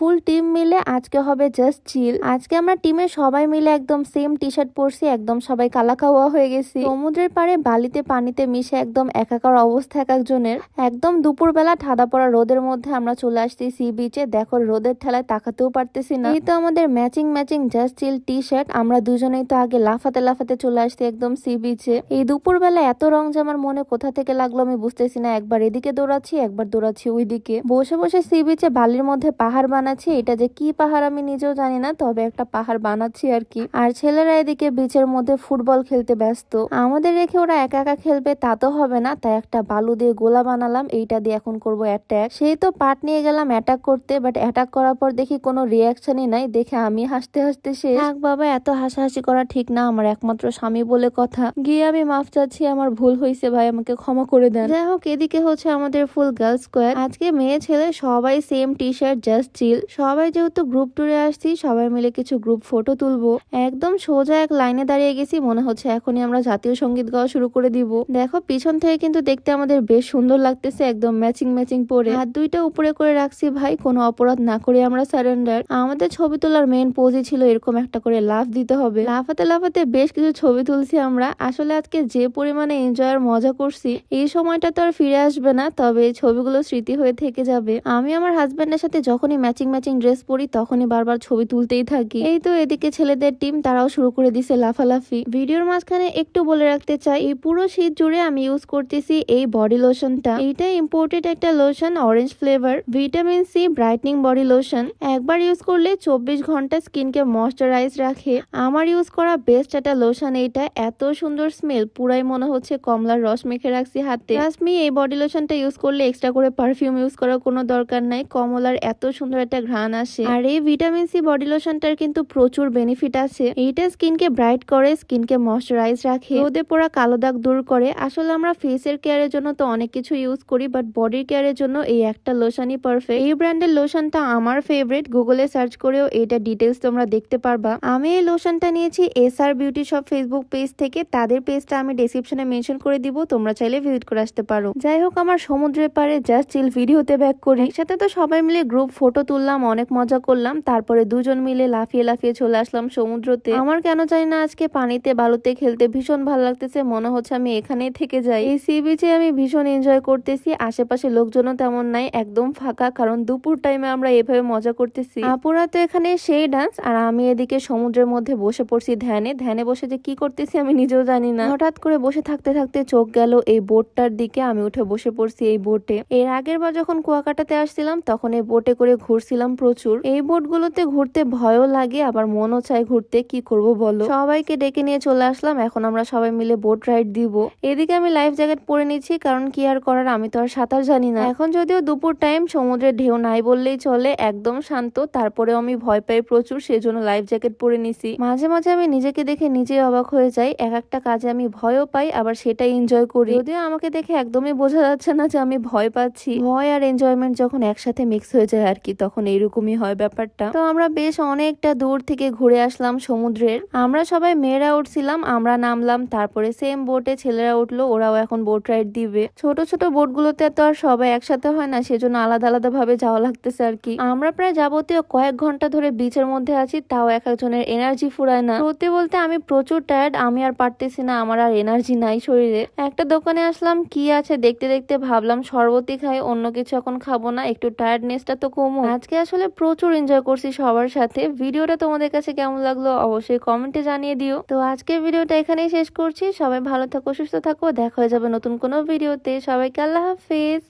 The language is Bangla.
ফুল টিম মিলে আজকে হবে জাস্ট চিল আজকে আমরা টিমের সবাই মিলে একদম সেম টি শার্ট পরছি, একদম সবাই কালা খাওয়া হয়ে গেছি। সমুদ্রের পাড়ে বালিতে পানিতে মিশে একদম একাকার অবস্থা এক একজনের। একদম দুপুরবেলা ঠাদা পড়া রোদের মধ্যে আমরা চলে আসছি সি বিচে দেখো রোদের ঠেলায় তাকাতেও পারতেছি না। এই তো আমাদের matching matching just chill T shirt আমরা দুজনেই তো আগে লাফাতে লাফাতে চলে আসছি একদম সি বিচে এই দুপুরবেলা এত রং যে আমার মনে কোথা থেকে লাগল আমি বুঝতেছি না। একবার এদিকে দৌড়াচ্ছি, একবার দৌড়াচ্ছি ওইদিকে। বসে বসে সি বিচে বালির মধ্যে পাহাড় বানাচ্ছি এটা যে কি পাহাড় আমি নিজেও জানি না, তবে একটা পাহাড় বানাচ্ছি আর কি। আর ছেলেরা এদিকে বিচের মধ্যে ফুটবল খেলতে ব্যস্ত। আমাদের রেখে ওরা একা একা খেলবে, তা তো হবে না। তাই একটা বালু দিয়ে গোলা বানালাম, এইটা দিয়ে এখন করব অ্যাটাক সেই তো পাট নিয়ে গেলাম অ্যাটাক করতে বাট অ্যাটাক করার পর দেখি কোনো রিয়াকশনই নাই। দেখে আমি হাসতে হাসতে সে থাক বাবা, এত হাসাহাসি করা ঠিক না আমার একমাত্র স্বামী বলে কথা। গিয়ে আমি মাফ চাচ্ছি, আমার ভুল হয়েছে ভাই, আমাকে ক্ষমা করে দেন। যাই হোক, এদিকে হচ্ছে আমাদের ফুল গার্লস স্কোয়ার আজকে মেয়ে ছেলে সবাই same T shirt just chill সবাই যেহেতু গ্রুপ টুরে আসছি, সবাই মিলে কিছু গ্রুপ ফটো তুলবো। একদম সোজা এক লাইনে দাঁড়িয়ে গেছি, মনে হচ্ছে এখনই আমরা জাতীয় সংগীত গাওয়া শুরু করে দিব। দেখো, পিছন থেকে কিন্তু দেখতে আমাদের বেশ সুন্দর লাগতেছে, একদম ম্যাচিং ম্যাচিং পরে। হাত দুইটা উপরে করে রাখছি ভাই, কোনো অপরাধ না করে আমরা সারেন্ডার আমাদের ছবি তোলার মেন পোজই ছিল এরকম একটা করে লাফ দিতে হবে। লাফাতে লাফাতে বেশ কিছু ছবি তুলছি আমরা। আসলে আজকে যে পরিমাণে এনজয় আর মজা করছি, এই সময়টা তো আর ফিরে আসবে না, তবে ছবিগুলো স্মৃতি হয়ে থেকে যাবে। আমি আমার হাজবেন্ডের সাথে যখনই ম্যাচিং ম্যাচিং ম্যাচিং ড্রেস পরি, তখনই বারবার ছবি তুলতেই থাকি। এই তো এদিকে ছেলেদের টিম, তারাও শুরু করে দিছে লাফালাফি। ভিডিওর মাঝখানে একটু বলে রাখতে চাই, এই পুরো শীত জুড়ে আমি ইউজ করতেছি এই বডি লোশনটা এইটা ইম্পোর্টেড একটা lotion orange flavour vitamin C brightening body lotion একবার ইউজ করলে চব্বিশ ঘণ্টা স্কিনকে ময়শ্চারাইজ রাখে। আমার ইউজ করা বেস্ট একটা লোশন এইটা, এত সুন্দর স্মেল পুরাই মনে হচ্ছে কমলার রস মেখে রাখছি হাতে। মি এই বডি লোশনটা ইউজ করলে এক্সট্রা করে পারফিউম ইউজ করার কোনো দরকার নাই, কমলার এত সুন্দর একটা ঘ্রাণ আসে। আর এই ভিটামিন সি বডি লোশনটার কিন্তু প্রচুর বেনিফিট আছে। এইটা স্কিনকে ব্রাইট করে, স্কিনকে ময়শ্চারাইজ রাখে, রোদে পড়া কালো দাগ দূর করে। আসলে আমরা ফেসের কেয়ারের জন্য তো অনেক কিছু ইউজ করি বাট বডির কেয়ারের জন্য এই একটা লোশনই পারফেক্ট এই ব্র্যান্ডের লোশনটা আমার ফেভারিট গুগলে সার্চ করেও এটা ডিটেলস তোমরা দেখতে পারবা। আমি এই লোশনটা নিয়েছি S R beauty shop Facebook page থেকে। তাদের পেজটা আমি ডেসক্রিপশনে মেনশন করে দিব, তোমরা চাইলে ভিজিট করে আসতে পারো। যাই হোক, আমার সমুদ্রের পাড়ে জাস্ট চিল ভিডিওতে ব্যাক করি। একসাথে তো সবাই মিলে গ্রুপ ফটো তুললাম অনেক মজা করলাম, তারপরে দুজন মিলে লাফিয়ে লাফিয়ে চলে আসলাম সমুদ্রতে। আমার কেন জানি না আজকে পানিতে, বালুতে খেলতে ভীষণ ভালো লাগতেছে, মনে হচ্ছে আমি এখানেই থেকে যাই। এই সি বিচে আমি ভীষণ এনজয় করতেছি, আশেপাশে লোকজনও তেমন নাই, একদম ফাঁকা, কারণ দুপুর টাইমে আমরা এভাবে মজা করতেছি। আপুরা তো এখানে সেই ডান্স আর আমি এদিকে সমুদ্রের মধ্যে বসে পড়ছি ধ্যানে। ধ্যানে বসে যে কি করতেছি আমি নিজেও জানি না। হঠাৎ করে বসে থাকতে থাকতে চোখ গেল এই বোটটার দিকে, আমি উঠে বসে পড়ছি এই বোটে এর আগের বার যখন কুয়াকাটাতে আসছিলাম, তখন এই বোটে করে ঘুরছিলাম প্রচুর। এই বোটগুলোতে ঘুরতে ভয়ও লাগে, আবার মনও চায় ঘুরতে। কি করব বলো? সবাইকে ডেকে নিয়ে চলে আসলাম, এখন আমরা সবাই মিলে বোট রাইড দিব। এদিকে আমি লাইফ জ্যাকেট পরে নিচ্ছি, কারণ কি আর করার আমি তো আর সাঁতার জানি না। এখন যদিও দুপুর টাইম, সমুদ্রের ঢেউ নাই বললেই চলে, একদম শান্ত। তারপরেও আমি ভয় পাই প্রচুর, সেজন্য লাইফ জ্যাকেট পরে নিছি। মাঝে মাঝে আমি নিজেকে দেখে নিজে অবাক হয়ে যাই, এক একটা কাজে আমি ভয়ও পাই, আবার সেটাই এনজয় করি। যদিও আমাকে দেখে একদমই বোঝা যাচ্ছে না যে আমি ভয় পাচ্ছি। ভয় আর এনজয়মেন্ট যখন একসাথে মিক্স হয়ে যায় আর কি, তখন এইরকমই হয় ব্যাপারটা। তো আমরা বেশ অনেকটা দূর থেকে ঘুরে আসলাম সমুদ্রের। আমরা সবাই মেয়েরা উঠছিলাম, আমরা নামলাম, তারপরে সেম বোটে ছেলেরা উঠল, ওরাও এখন বোট রাইড দিবে। ছোট ছোট বোটগুলোতে তো আর সবাই একসাথে হয় না, সেজন্য আলাদা আলাদা ভাবে যাওয়া লাগতেছে আর কি। আমরা প্রায় যাবতীয় কয়েক ঘণ্টা ধরে বিচের মধ্যে আছি, তাও এক একজনের এনার্জি ফুরায় না। সত্যি বলতে আমি প্রচুর টায়ার্ড আমি আর পারতেছি না, আমার আর এনার্জি নাই শরীরে। একটা দোকানে আসলাম, কি আছে দেখতে দেখতে ভাবলাম, শরবতই খাই, অন্য কিছু এখন খাব না, একটু টায়ার্ডনেসটা তো কমো আজকে আসলে প্রচুর এনজয় করছি সবার সাথে। ভিডিওটা তোমাদের কাছে কেমন লাগল অবশ্যই কমেন্টে জানিয়ে দিও। তো আজকের ভিডিওটা এখানেই শেষ করছি। সবাই ভালো থাকো, সুস্থ থাকো। দেখা হয়ে যাবে নতুন কোনো ভিডিওতে। সবাইকে আল্লাহ হাফিজ।